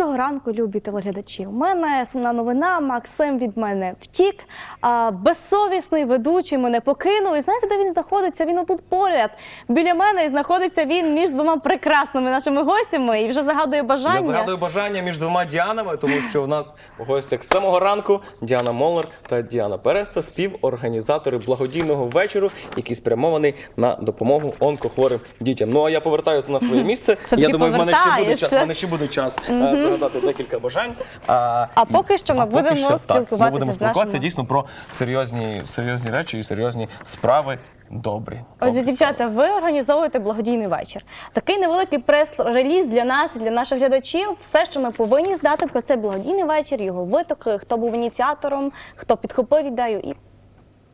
Доброго ранку, любі телеглядачі. У мене сумна новина. Максим від мене втік. А безсовісний ведучий мене покинув. І знаєте, де він знаходиться? Він отут поряд біля мене і знаходиться він між двома прекрасними нашими гостями і вже загадує бажання. Я загадую бажання між двома Діанами, тому що в нас у гостях з самого ранку Діана Молнар та Діана Переста, співорганізатори благодійного вечору, який спрямований на допомогу онкохворим дітям. Ну а я повертаюся на своє місце. Я думаю, в мене ще буде час. В мене ще буде час е, загадати декілька бажань. А, А поки що ми а поки будемо що, так, спілкуватися Ми будемо з спілкуватися нашими- дійсно про серйозні, серйозні речі і серйозні справи. Добрі. Отже, дівчата, ви організовуєте благодійний вечір. Такий невеликий прес-реліз для нас для наших глядачів. Все, що ми повинні здати про цей благодійний вечір, його витоки, хто був ініціатором, хто підхопив ідею і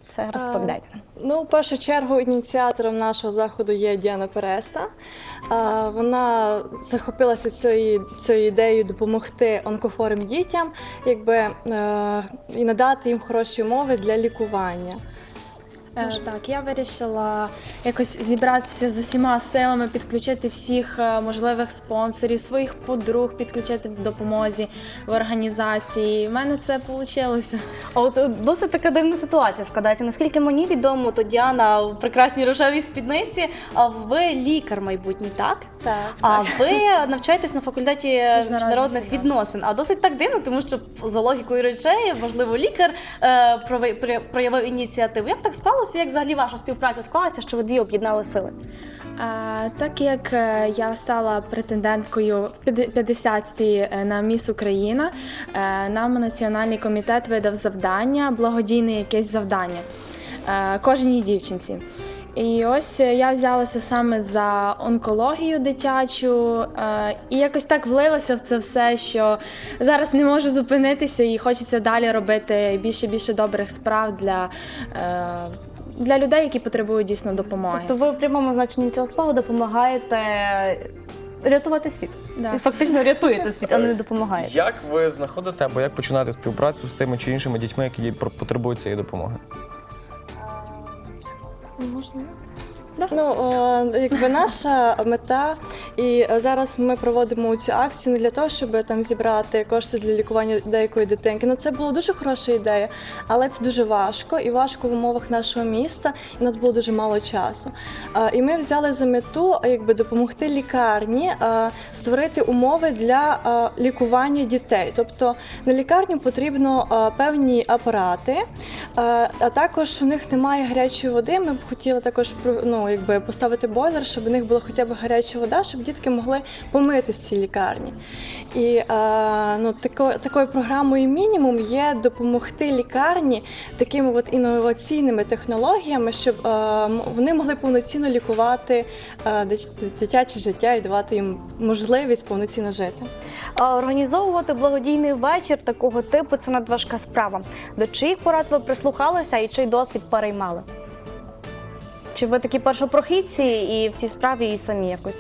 все розповідайте. Ну, в першу чергу, ініціатором нашого заходу є Діана Переста. А, Вона захопилася цією, цією ідеєю допомогти онкохворим дітям, якби е, і надати їм хороші умови для лікування. Е, Так, я вирішила якось зібратися з усіма силами, підключити всіх е, можливих спонсорів, своїх подруг, підключити в допомозі в організації. У мене це вийшло. А от е, досить така дивна ситуація складається. Наскільки мені відомо, то Діана в прекрасній рожевій спідниці, а ви лікар майбутній, так? Так, А ви навчаєтесь на факультеті міжнародних відносин. А досить так дивно, тому що за логікою речей, можливо, лікар е, прови- при- проявив ініціативу. Як так сталося? Як взагалі ваша співпраця склалася, що ви дві об'єднали сили? Е, Так як е, я стала претенденткою в 50-ці е, на Міс Україна, нам національний комітет видав завдання, благодійне якесь завдання кожній дівчинці. І ось я взялася саме за онкологію дитячу, і якось так влилася в це все, що зараз не можу зупинитися і хочеться далі робити більше більше добрих справ для, для людей, які потребують дійсно допомоги. Тобто ви в прямому значенні цього слова допомагаєте рятувати світ. Да. І фактично рятуєте світ, а не допомагаєте. Як ви знаходите або як починаєте співпрацю з тими чи іншими дітьми, які про- потребують цієї допомоги? Ну, е, якби наша мета, і е, зараз ми проводимо цю акцію не для того, щоб там зібрати кошти для лікування деякої дитинки. Ну це була дуже хороша ідея, але це дуже важко і важко в умовах нашого міста. І в нас було дуже мало часу. Е, І ми взяли за мету е, якби допомогти лікарні е, створити умови для е, лікування дітей. Тобто на лікарню потрібно е, певні апарати, е, а також у них немає гарячої води. Ми б хотіли також про- якби поставити бойлер, щоб у них була хоча б гаряча вода, щоб дітки могли помитися в цій лікарні. І е, ну, тако, такою програмою мінімум є допомогти лікарні такими от інноваційними технологіями, щоб е, вони могли повноцінно лікувати е, дитяче життя і давати їм можливість повноцінно жити. А Організовувати благодійний вечір такого типу це надважка справа. До чиїх порад ви прислухалися і чий досвід переймали? Чи ви такі першопрохідці і в цій справі і самі якось?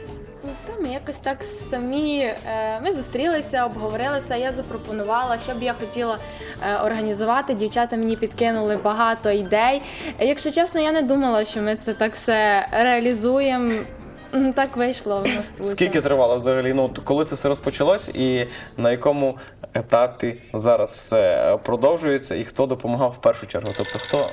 Та ми якось так самі е, ми зустрілися, обговорилися. Я запропонувала, що б я хотіла е, організувати. Дівчата мені підкинули багато ідей. Якщо чесно, я не думала, що ми це так все реалізуємо. Так вийшло. У нас Скільки тривало взагалі? Ну коли це все розпочалось, і на якому етапі зараз все продовжується, і хто допомагав в першу чергу? Тобто, хто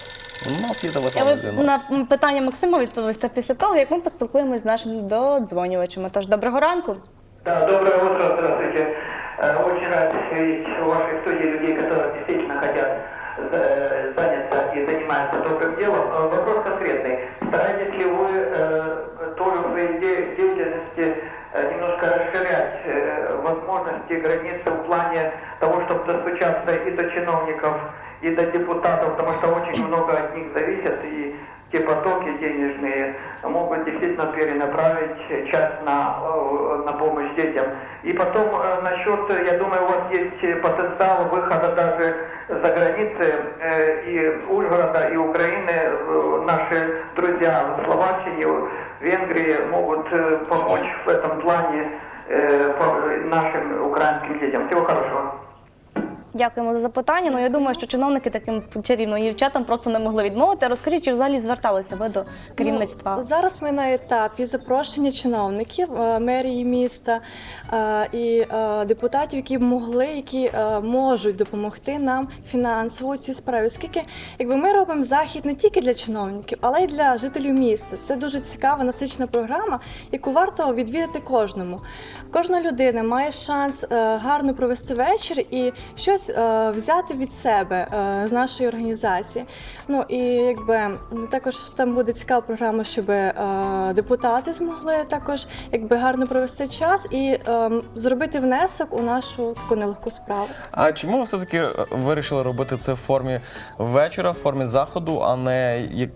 у нас є Я телефонний ви дзвінок. на питання Максима відповісти після того, як ми поспілкуємось з нашими додзвонювачами. Тож доброго ранку. Да, доброе утро, здравствуйте. Э, Очень рад видеть в вашей студии людей, которые действительно хотят э, заняться и занимаются добрым делом. Э, Вопрос конкретный. Стараетесь ли вы э, тоже в своей де- деятельности э, немножко расширять э, возможности, границы в плане того, чтобы достучаться и до чиновников, и до депутатов, потому что очень много от них зависит, и те потоки денежные могут действительно перенаправить часть на, э, на помощь детям. И потом э, насчет, я думаю, у вас есть потенциал выхода даже за границы э, и Ужгорода, и Украины. Э, Наши друзья в Словакии, в Венгрии могут э, помочь в этом плане э, по- нашим украинским детям. Всего хорошего. Дякуємо за запитання. Ну я думаю, що чиновники таким чарівним дівчатам просто не могли відмовити. Розкажіть, чи взагалі зверталися ви до керівництва? Ну, зараз ми на етапі запрошення чиновників е, мерії міста е, і е, депутатів, які могли, які можуть допомогти нам фінансово у цій справі. Оскільки якби ми робимо захід не тільки для чиновників, але й для жителів міста. Це дуже цікава насичена програма, яку варто відвідати кожному. Кожна людина має шанс гарно провести вечір і щось е, взяти від себе е, з нашої організації. Ну і якби також там буде цікава програма, щоб е, депутати змогли також якби гарно провести час і е, зробити внесок у нашу таку нелегку справу. А чому ви все-таки е, вирішили робити це в формі вечора, в формі заходу, а не як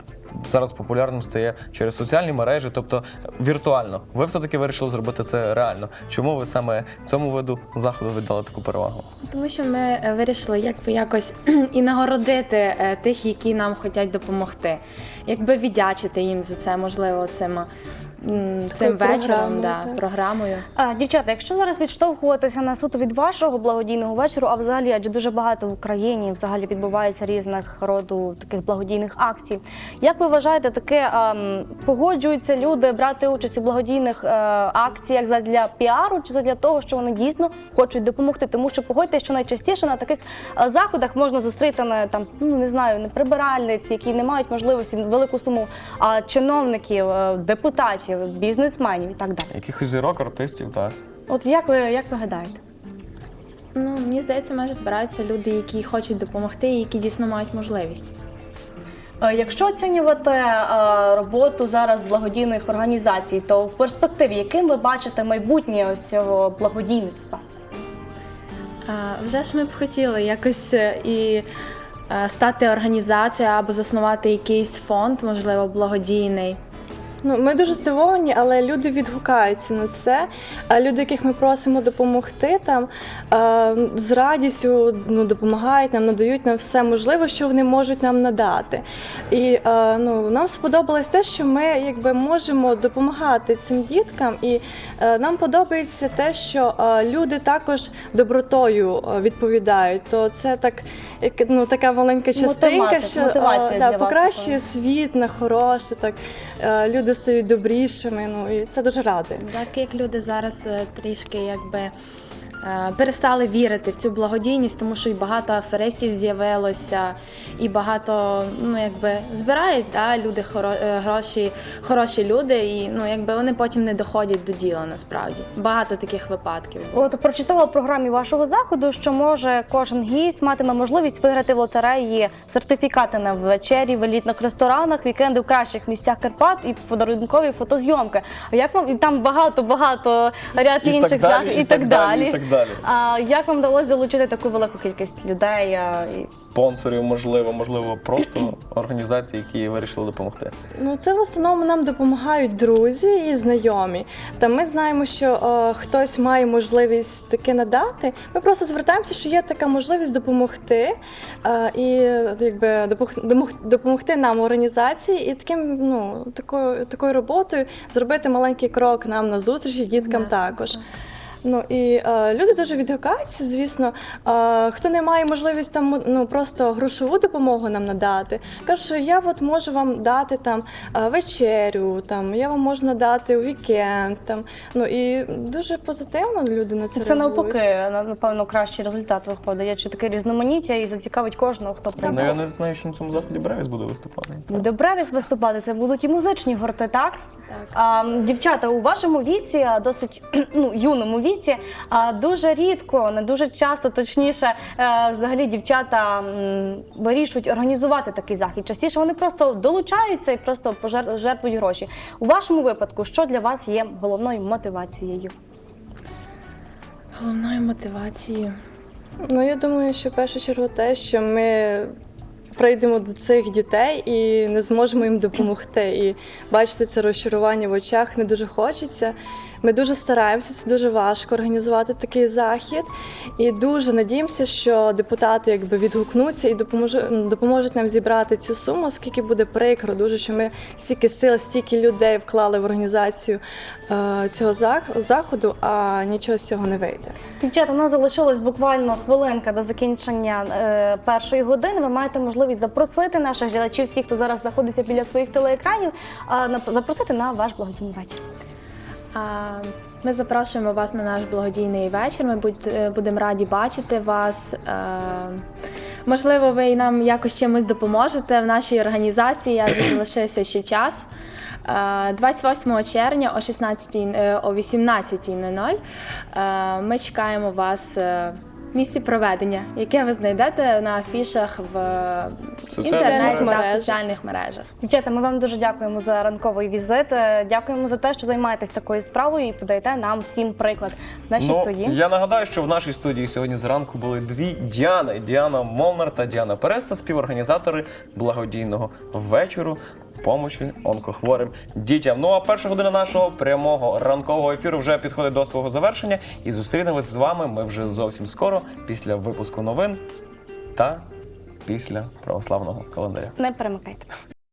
зараз популярним стає через соціальні мережі, тобто віртуально? Ви все-таки вирішили зробити це реально. Чому ви саме цьому виду заходу віддали таку перевагу? Тому що ми е, вирішили якби якось і нагородити е, тих, які нам хочуть допомогти, якби віддячити їм за це, можливо, цим, м, цим вечором, програмою, да, так. програмою. А, дівчата, якщо зараз відштовхуватися на суто від вашого благодійного вечору, а взагалі, адже дуже багато в Україні взагалі відбувається різних роду таких благодійних акцій. Як ви вважаєте, таке ем, погоджуються люди брати участь у благодійних е, акціях задля піару чи задля того, що вони дійсно хочуть допомогти? Тому що погодьте, що найчастіше на таких е, заходах можна зустріти не там, ну не знаю, не прибиральниць, які не мають можливості велику суму, а чиновників, е, депутатів, бізнесменів і так далі. Якихось зірок, артистів, так. От як ви як ви гадаєте? Ну, мені здається, майже збираються люди, які хочуть допомогти і які дійсно мають можливість. Е, Якщо оцінювати е, роботу зараз благодійних організацій, то в перспективі яким ви бачите майбутнє ось цього благодійництва? А, Вже ж ми б хотіли якось е, і е, стати організацією або заснувати якийсь фонд, можливо, благодійний. Ну, ми дуже здивовані, але люди відгукаються на це. А люди, яких ми просимо допомогти, там з радістю ну, допомагають нам, надають нам все можливе, що вони можуть нам надати. І ну, нам сподобалось те, що ми якби можемо допомагати цим діткам, і е, нам подобається те, що люди також добротою відповідають. То це так, як ну така маленька частинка, Мотиватор- що да, покращує світ на хороше, так е, люди стають добрішими. Ну і це дуже радує. Так як люди зараз е, трішки якби. Е, Перестали вірити в цю благодійність, тому що і багато аферистів з'явилося, і багато ну якби збирають да, люди хоро, е, гроші, хороші люди, і ну якби вони потім не доходять до діла насправді. Багато таких випадків. було. От прочитала в програмі вашого заходу, що може кожен гість матиме можливість виграти в лотереї сертифікати на вечері в елітних ресторанах, вікенди в кращих місцях Карпат і подарункові фотозйомки. А як вам і там багато багато ряд інших і так далі. І так далі. А як вам вдалося залучити таку велику кількість людей? а, і- Спонсорів, можливо, можливо, просто організації, які вирішили допомогти. Ну, це в основному нам допомагають друзі і знайомі. Та ми знаємо, що е, хтось має можливість таке надати. Ми просто звертаємося, що є така можливість допомогти е, і якби допох- домог- допомогти нам організації, і таким ну такою такою роботою зробити маленький крок нам на зустрічі діткам також. Ну і е, люди дуже відгукаються, звісно. Е, хто не має можливість там ну просто грошову допомогу нам надати, каже, що я от можу вам дати там е, вечерю, там я вам можу надати у вікенд. Там ну і дуже позитивно люди на це Це реагують. навпаки, напевно, кращий результат виходить. Чи таке різноманіття і зацікавить кожного, хто прийде. Ну, я не знаю, що на цьому заході Бревіс буде виступати. Буде Бревіс виступати, це будуть і музичні гурти, так? А, дівчата, у вашому віці, досить ну, юному віці, а, дуже рідко, не дуже часто, точніше, е, взагалі дівчата вирішують організувати такий захід. Частіше вони просто долучаються і просто пожер- гроші. У вашому випадку, що для вас є головною мотивацією? Головною мотивацією. Ну я думаю, що в першу чергу те, що ми прийдемо до цих дітей і не зможемо їм допомогти. І бачити це розчарування в очах не дуже хочеться. Ми дуже стараємося, це дуже важко організувати такий захід. І дуже надіємося, що депутати якби відгукнуться і допоможуть, допоможуть нам зібрати цю суму, оскільки буде прикро, дуже що ми стільки сил, стільки людей вклали в організацію е, цього зах- заходу, а нічого з цього не вийде. Дівчата, у нас залишилась буквально хвилинка до закінчення е, першої години. Ви маєте можливість запросити наших глядачів, всіх, хто зараз знаходиться біля своїх телеекранів, на- запросити на ваш благодійний вечір. Ми запрошуємо вас на наш благодійний вечір. Ми е, будемо раді бачити вас. Е, Можливо, ви нам якось чимось допоможете в нашій організації, адже залишився ще час. Е, 28 червня о 16, е, о 18.00 е, ми чекаємо вас е, місці проведення, яке ви знайдете на афішах в інтернеті та в мережах. соціальних мережах. Дівчата, ми вам дуже дякуємо за ранковий візит. Е, Дякуємо за те, що займаєтесь такою справою і подаєте нам всім приклад в нашій Ну, студії. я нагадаю, що в нашій студії сьогодні зранку були дві Діани: Діана Молнар та Діана Переста, співорганізатори благодійного вечору помочі онкохворим дітям. Ну а перша година нашого прямого ранкового ефіру вже підходить до свого завершення. І зустрінемось з вами. Ми вже зовсім скоро після випуску новин та після православного календаря. Не перемикайте.